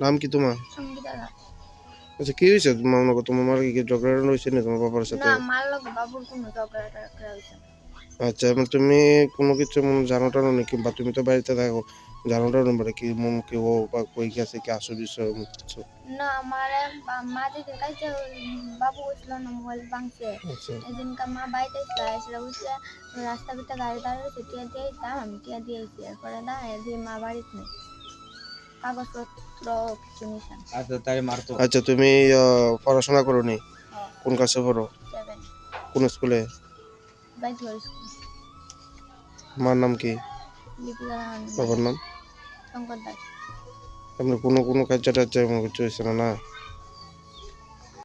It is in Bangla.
নাম কি তোমার? আচ্ছা কি হয়েছে? মনে তোমার মার কি ঝগড়া হয়েছে না তোমার বাবার সাথে। আচ্ছা এবং তুমি কোনো কিছু মনে জানো টানো নি? কিংবা তুমি তো বাড়িতে থাকো জানো টানো মানে কি মন কি ও বা কই গেছে কি আসো বিষয় কিছু? না আমার মা যেদিন কাছে বাবু বসছিল না মোবাইল ভাঙছে আচ্ছা। এদিনকার মা বাড়িতে এসে বুঝছে রাস্তা ভিতরে গাড়ি দাঁড়িয়েছে টিয়া দিয়ে দিতাম আমি টিয়া দিয়েছি এরপরে দাঁড়িয়ে দিয়ে মা বাড়িতে নেই। কাগজপত্র কিছু নিশান আচ্ছা তাই মারতো আচ্ছা তুমি পড়াশোনা করো নি হ্যাঁ। কোন ক্লাসে পড়ো? কোন স্কুলে? মার নাম কি? বাবার নাম? শঙ্কর দাস। আপনার কোনো কোনো কাজ টাজ কিছু হয়েছে না না?